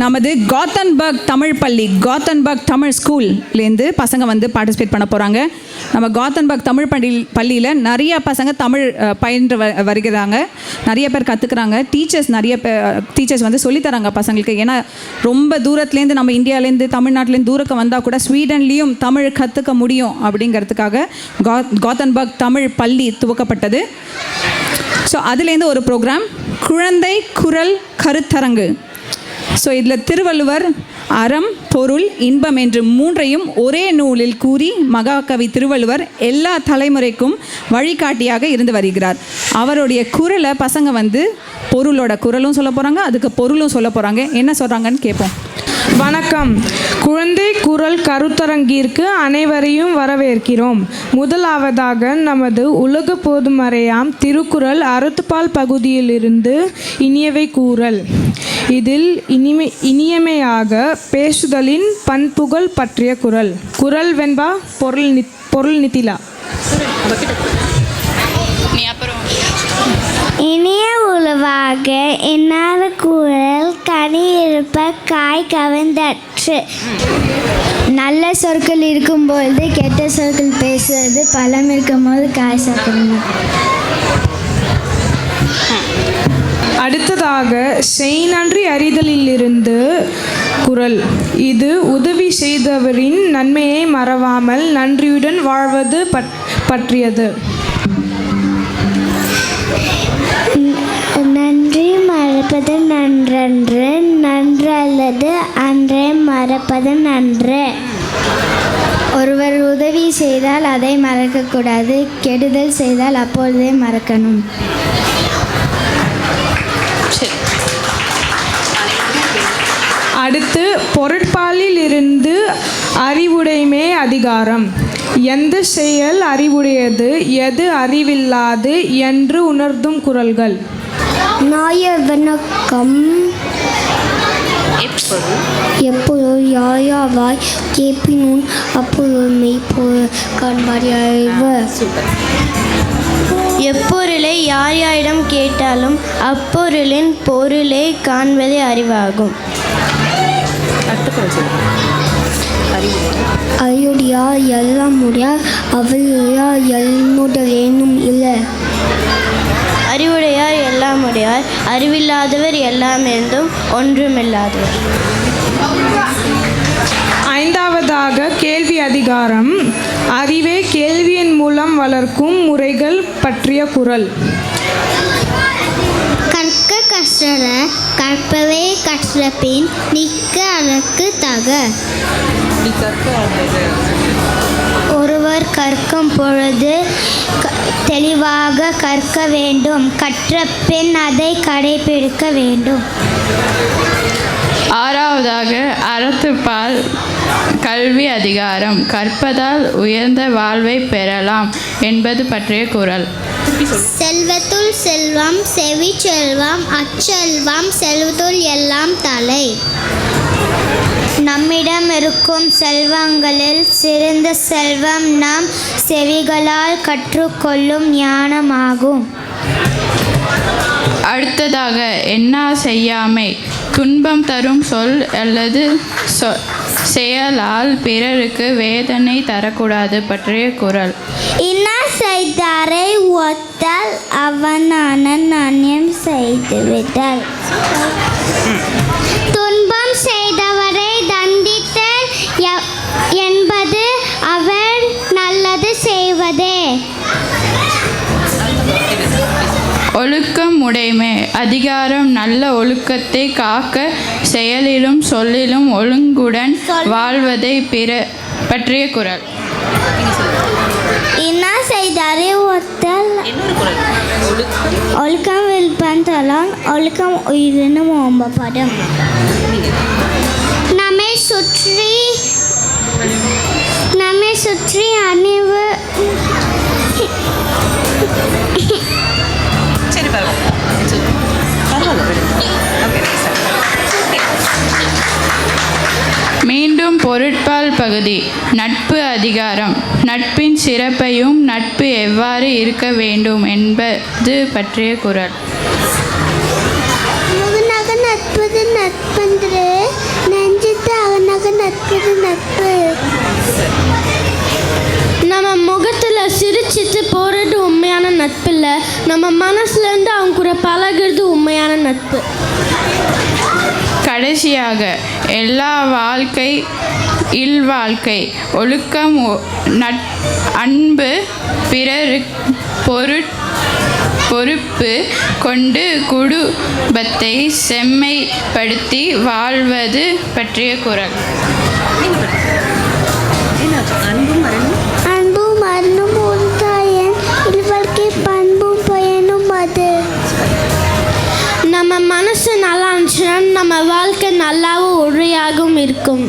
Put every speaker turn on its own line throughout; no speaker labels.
நமது காத்தன்பர்க் தமிழ் பள்ளி காத்தன்பர்க் தமிழ் ஸ்கூல்லேருந்து பசங்க வந்து பார்ட்டிசிபேட் பண்ண போகிறாங்க நம்ம காத்தன்பர்க் தமிழ் பள்ளி பள்ளியில் நிறைய பசங்க தமிழ் பயின்று வ வருகிறாங்க. நிறைய பேர் கற்றுக்குறாங்க டீச்சர்ஸ் நிறைய டீச்சர்ஸ் வந்து சொல்லித்தராங்க பசங்களுக்கு. ஏன்னா ரொம்ப தூரத்துலேருந்து நம்ம இந்தியாவிலேருந்து தமிழ்நாட்டிலேருந்து தூரக்க வந்தால் கூட ஸ்வீடன்லேயும் தமிழ் கற்றுக்க முடியும் அப்படிங்கிறதுக்காக கா காத்தன்பர்க் தமிழ் பள்ளி துவக்கப்பட்டது. ஸோ அதுலேருந்து ஒரு ப்ரோக்ராம் குழந்தை குரல் கருத்தரங்கு. ஸோ இதில் திருவள்ளுவர் அறம் பொருள் இன்பம் என்று மூன்றையும் ஒரே நூலில் கூறி மகாகவி திருவள்ளுவர் எல்லா தலைமுறைக்கும் வழிகாட்டியாக இருந்து வருகிறார். அவருடைய குரலை பசங்க வந்து பொருளோட குரலும் சொல்ல போகிறாங்க அதுக்கு பொருளும் சொல்ல போகிறாங்க என்ன சொல்கிறாங்கன்னு கேட்போம்
வணக்கம். குழந்தை குரல் கருத்தரங்கிற்கு அனைவரையும் வரவேற்கிறோம். முதலாவதாக நமது உலக பொதுமறையாம் திருக்குறள் அறுத்துப்பால் பகுதியிலிருந்து இனியவை கூறல். இதில் இனிமை இனியமையாக பேசுதலின் பண்புகள் பற்றிய குரல் குரல் வெண்பா பொருள் நித் பொருள் நித்திலா.
இனிய உளவாக என்னாத குரல் கனி இருப்ப காய் கவர்ந்தற்று நல்ல சொற்கள் இருக்கும்பொழுது கெட்ட சொற்கள் பேசுவது பழம் இருக்கும்போது காய் சாப்பிடணும்
அடுத்ததாக செய் நன்றி அறிதலிலிருந்து குரல். இது உதவி செய்தவரின் நன்மையை மறவாமல் நன்றியுடன் வாழ்வது பற்- பற்றியது.
மறக்கக்கூடாது. கெடுதல் செய்தால் அப்பொழுதே மறக்கணும்.
அடுத்து பொருட்பாலில் இருந்து அறிவுடைமை அதிகாரம். எந்த செயல் அறிவுடையது? எது அறிவில்லாது? என்று உணர்த்தும் குரல்கள்.
நாய வணக்கம். எப்பொழுது யாயாவாய் கேட்பினும் அப்பொழுது மெய்ப்பொருள் காண்பார் அறிவர்
எப்பொருளை யார் யாரிடம் கேட்டாலும் அப்பொருளின் பொருளை காண்பதே அறிவாகும்.
அறியுடையா எல்லாம் முடியார் அவளுடையா எல்முடலேனும் இல்லை.
அறிவுடையார் எல்லாம் உடையார் அறிவில்லாதவர் எல்லாம் இருந்தும் ஒன்றுமில்லாதவர்.
ஐந்தாவதாக கேள்வி அதிகாரம். அறிவே கேள்வியின் மூலம் வளர்க்கும் முறைகள் பற்றிய குரல்.
கற்க கற்றல கற்பவே கற்ற பின் நிற்க அதற்கு தக. கற்கும் பொழுது தெளிவாக கற்க வேண்டும். கற்ற பின் அதை கடைபிடிக்க வேண்டும்.
ஆறாவதாக அறத்துப்பால் கல்வி அதிகாரம். கற்பதால் உயர்ந்த வாழ்வை பெறலாம் என்பது பற்றிய குரல்
செல்வத்துள் செல்வம் செவி செல்வம் அச்செல்வம் செல்வத்துள் எல்லாம் தலை. நம்மிடம் இருக்கும் செல்வங்களில் சிறந்த செல்வம் நாம் செவிகளால் கற்றுக்கொள்ளும் ஞானமாகும்.
அடுத்ததாக என்னா செய்யாமை? துன்பம் தரும் சொல் அல்லது சொ செயலால் பிறருக்கு வேதனை தரக்கூடாது பற்றிய குரல்.
இன்னா செய்தாரை ஒத்தல் அவனான நாணயம் செய்துவிடல் துன்பம் செய்தவரை
உடைமை. அதிகாரம் நல்ல ஒழுக்கத்தை காக்க செயலிலும் சொல்லிலும் ஒழுங்குடன் வாழ்வதை பிற பற்றிய குரல்.
இன்னா செய்தாரை ஒத்தல். ஒழுக்கம் வில்பன் தலான் ஒழுக்கம் உயிரினும் ஓம்பப்படும். நம்மை சுற்றி நம்மை சுற்றி அணிவு.
பொருட்பால் பகுதி நட்பு அதிகாரம். நட்பின் சிறப்பையும் நட்பு எவ்வாறு இருக்க வேண்டும் என்பது பற்றிய குரல்.
நட்பது நட்பென்று நெஞ்சித்து அவனாக நட்பது
நட்பு. நம்ம முகத்தில் சிரிச்சிட்டு போகிறது உண்மையான நட்பு இல்லை நம்ம மனசுலேருந்து அவங்க கூட பழகிறது உண்மையான நட்பு.
கடைசியாக எல்லா வாழ்க்கை இல்வாழ்க்கை ஒழுக்கம் ஒ- நட் அன்பு பிறரு பொரு பொறுப்பு கொண்டு குடும்பத்தை செம்மைப்படுத்தி வாழ்வது பற்றிய குரல்.
அல்லாஹ் உறுதியாகவும் இருக்கும்.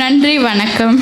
நன்றி வணக்கம்.